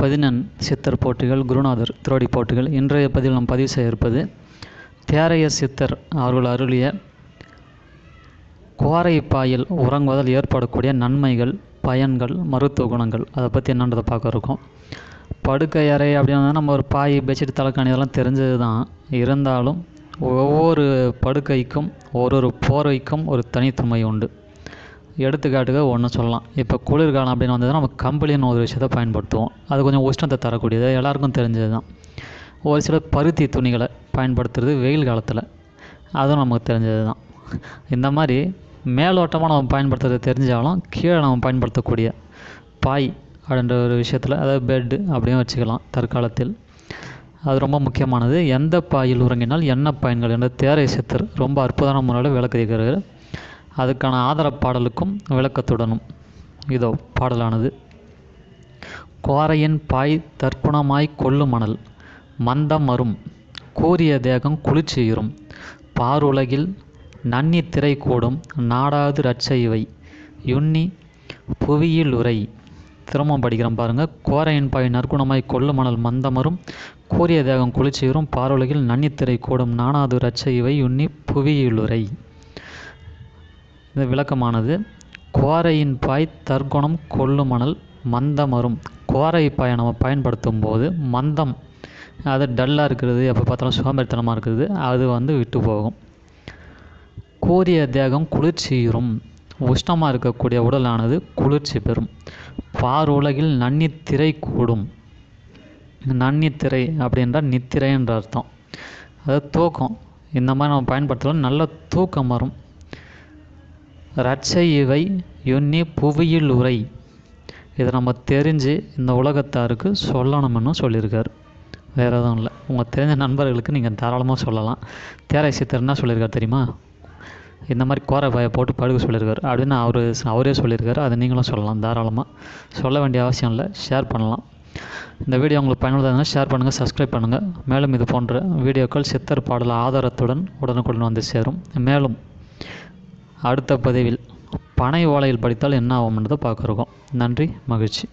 பதினெண் சித்தர் போட்டிகள் குருநாதர் திருவடி போட்டிகள். இன்றைய பதிவில் நாம் பதிவு செய்ய இருப்பது தேரைய சித்தர் அவர்கள் அருளிய கோரைப்பாயில் உறங்குவதால் ஏற்படக்கூடிய நன்மைகள் பயன்கள் மருத்துவ குணங்கள். அதை பற்றி என்னன்றதை பார்க்க இருக்கோம். படுக்கை அறை அப்படின்னா நம்ம ஒரு பாய் பெட்ஷீட் தலைக்காணி இதெல்லாம் தெரிஞ்சது தான் இருந்தாலும் ஒவ்வொரு படுக்கைக்கும் ஒரு ஒரு போர்வைக்கும் ஒரு தனித்தன்மை உண்டு. எடுத்துக்காட்டுக்கு ஒன்று சொல்லலாம். இப்போ குளிர்காலம் அப்படின்னு வந்ததுன்னா நம்ம கம்பளின்னு ஒரு விஷயத்தை பயன்படுத்துவோம். அது கொஞ்சம் உஷ்ணத்தை தரக்கூடியது. எல்லாருக்கும் தெரிஞ்சது தான் ஒரு சில பருத்தி துணிகளை பயன்படுத்துறது வெயில் காலத்தில். அதுவும் நமக்கு தெரிஞ்சது தான் இந்த மாதிரி மேலோட்டமாக நம்ம பயன்படுத்துறது தெரிஞ்சாலும் கீழே நம்ம பயன்படுத்தக்கூடிய பாய் அப்படின்ற ஒரு விஷயத்தில் அதாவது பெட்டு அப்படியும் வச்சுக்கலாம் தற்காலத்தில். அது ரொம்ப முக்கியமானது. எந்த பாயில் உறங்கினால் என்ன பயன்கள் என்ற தேரை சித்தர் ரொம்ப அற்புதமான முறையில் விளக்குகிறார் அதுக்கான ஆதரப்பாடலுக்கும் விளக்கத்துடனும். இதோ பாடலானது. கோரையின் பாய் தர்ப்பணமாய் கொள்ளு மணல் மந்தம் அரும் கூறிய தேகம் குளிர்ச்சியுறும் பாருலகில் நன்னி திரை கூடும் நாடாது ரட்சை இவை. யுன்னி புவியில் உரை. திரும்பவும் படிக்கிறோம் பாருங்கள் கோரையின் பாய் நற்குணமாய் கொள்ளு மணல் மந்தமரும் கூறிய தேகம் குளிர்ச்சியுறும் பாருலகில் நன்னித்திரை கூடும் நானாது ரட்சை இவை. யுன்னி புவியிலுரை. இந்த விளக்கமானது கோரையின் பாய் தற்குணம் கொள்ளுமணல் மந்தமரும். கோரை பாயை நம்ம பயன்படுத்தும் போது மந்தம் அது டல்லாக இருக்கிறது எப்போ பார்த்தாலும் சோம்பேறித்தனமாக இருக்கிறது அது வந்து விட்டு போகும். கூறிய தேகம் குளிர்ச்சியுறும். உஷ்ணமாக இருக்கக்கூடிய உடலானது குளிர்ச்சி பெறும். பார் உலகில் நன்னித்திரை கூடும். நன்னித்திரை அப்படின்றால் நித்திரை என்ற அர்த்தம். அதாவது தூக்கம். இந்த மாதிரி நம்ம பயன்படுத்துகிறோம் நல்ல தூக்கம் வரும். ரட்சை இவை யுன்னி புவியில் உரை. இதை நம்ம தெரிஞ்சு இந்த உலகத்தாருக்கு சொல்லணும்னு சொல்லியிருக்கார். வேறு எதுவும் இல்லை. உங்கள் தெரிஞ்ச நண்பர்களுக்கு நீங்கள் தாராளமாக சொல்லலாம். தேரை சித்தர் என்ன சொல்லியிருக்கார் தெரியுமா? இந்த மாதிரி கோரை பய போட்டு படுக்க சொல்லியிருக்காரு. அப்படின்னு அவர் அவரே சொல்லியிருக்காரு. அதை நீங்களும் சொல்லலாம் தாராளமாக சொல்ல வேண்டிய அவசியம் இல்லை. ஷேர் பண்ணலாம். இந்த வீடியோ உங்களுக்கு பயனுள்ளதாக ஷேர் பண்ணுங்கள் சப்ஸ்கிரைப் பண்ணுங்கள் மேலும் இது போன்ற வீடியோக்கள் சித்தர் பாடல் ஆதாரத்துடன் உடனுக்குடன் வந்து சேரும். மேலும் அடுத்த பதிவில் பனை ஓலையில் படித்தால் என்ன ஆகும்ன்றதை பார்க்குறோம். நன்றி மகிழ்ச்சி.